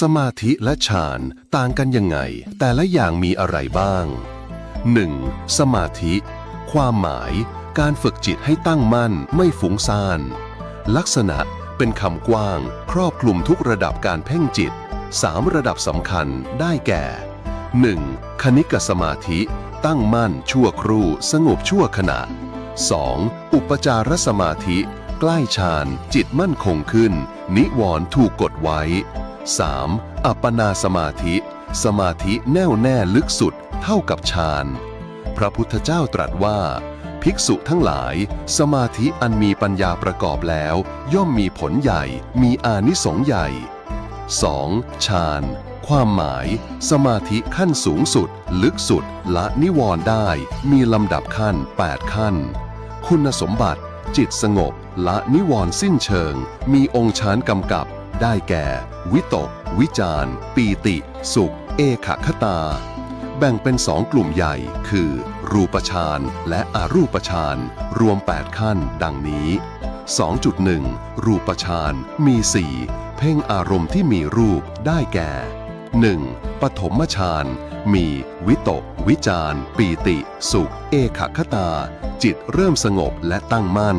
สมาธิและฌานต่างกันยังไง แต่ละอย่างมีอะไรบ้าง 1. สมาธิ ความหมาย การฝึกจิตให้ตั้งมั่นไม่ฟุ้งซ่าน ลักษณะเป็นคำกว้าง ครอบคลุมทุกระดับการเพ่งจิต 3 ระดับสำคัญได้แก่ 1. คณิกสมาธิ ตั้งมั่นชั่วครู่สงบชั่วขณะ 2. อุปจารสมาธิ ใกล้ฌานจิตมั่นคงขึ้น นิวรณ์ถูกกดไว้ 3. อัปปนาสมาธิ สมาธิแน่วแน่ลึกสุดเท่ากับฌาน พระพุทธเจ้าตรัสว่า ภิกษุทั้งหลาย สมาธิอันมีปัญญาประกอบแล้ว ย่อมมีผลใหญ่ มีอานิสงส์ใหญ่ 2. ฌานความหมาย สมาธิขั้นสูงสุด ลึกสุด ละนิวรณ์ได้ มีลำดับขั้น 8 ขั้น คุณสมบัติ จิตสงบ ละนิวรณ์สิ้นเชิง มีองค์ฌานกำกับ ได้แก่ วิตก วิจารปีติ สุข เอขคตา แบ่งเป็นสองกลุ่มใหญ่คือ รูปฌานและอรูปฌานรวม 8 ขั้นดังนี้ 2.1 รูปฌานมี 4 เพ่งอารมณ์ที่มีรูปได้แก่ 1. ปฐมฌานมี วิตก วิจารปีติ สุข เอขคตา จิตเริ่มสงบและตั้งมั่น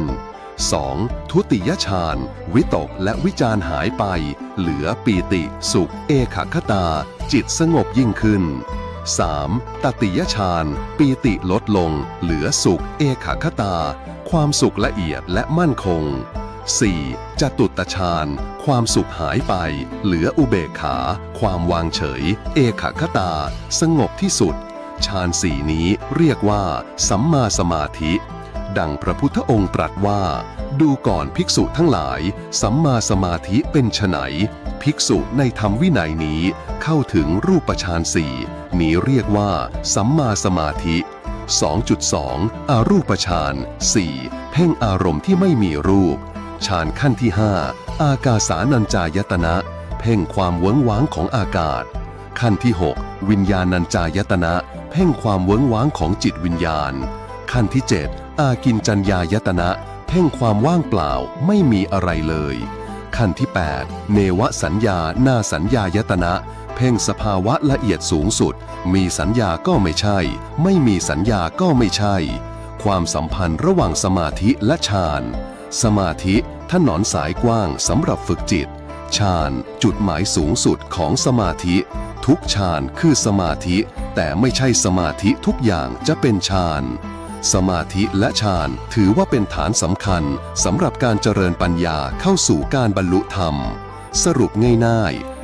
2. ทุติยฌาน วิตกและวิจารหายไป เหลือปีติ สุข เอขคตา จิตสงบยิ่งขึ้น 3. ตติยฌาน ปีติลดลง เหลือสุข เอขคตา ความสุขละเอียดและมั่นคง 4. จตุตฌาน ความสุขหายไป เหลืออุเบกขา ความวางเฉย เอขคตา สงบที่สุด ฌานสี่นี้เรียกว่า สัมมาสมาธิ ดังพระพุทธองค์ตรัสว่า ดูก่อนภิกษุทั้งหลาย สัมมาสมาธิเป็นไฉนภิกษุในธรรมวินัยนี้เข้าถึงรูปฌานสี่นี้เรียกว่า สัมมาสมาธิ 2.2 อารูปฌาน 4. เพ่งอารมณ์ที่ไม่มีรูปฌานขั้นที่ 5 อากาสานัญจายตนะ เพ่งความเวิ้งว้างของอากาศ ขั้นที่ 6 วิญญาณัญจายตนะ เพ่งความเวิ้งว้างของจิตวิญญาณ ขั้นที่ 7 อากินจัญญายตนะเพ่งความว่างเปล่าไม่มีอะไรเลย ขั้นที่ 8 เนวสัญญานาสัญญายตนะ เพ่งสภาวะละเอียดสูงสุด มีสัญญาก็ไม่ใช่ ไม่มีสัญญาก็ไม่ใช่ ความสัมพันธ์ระหว่างสมาธิและฌาน สมาธิถนอนสายกว้างสำหรับฝึกจิตฌานจุดหมายสูงสุดของสมาธิ ทุกฌานคือสมาธิ แต่ไม่ใช่สมาธิทุกอย่างจะเป็นฌาน สมาธิและฌานถือว่าเป็นฐานสำคัญสำหรับการเจริญปัญญาเข้าสู่การบรรลุธรรม สรุปง่ายๆ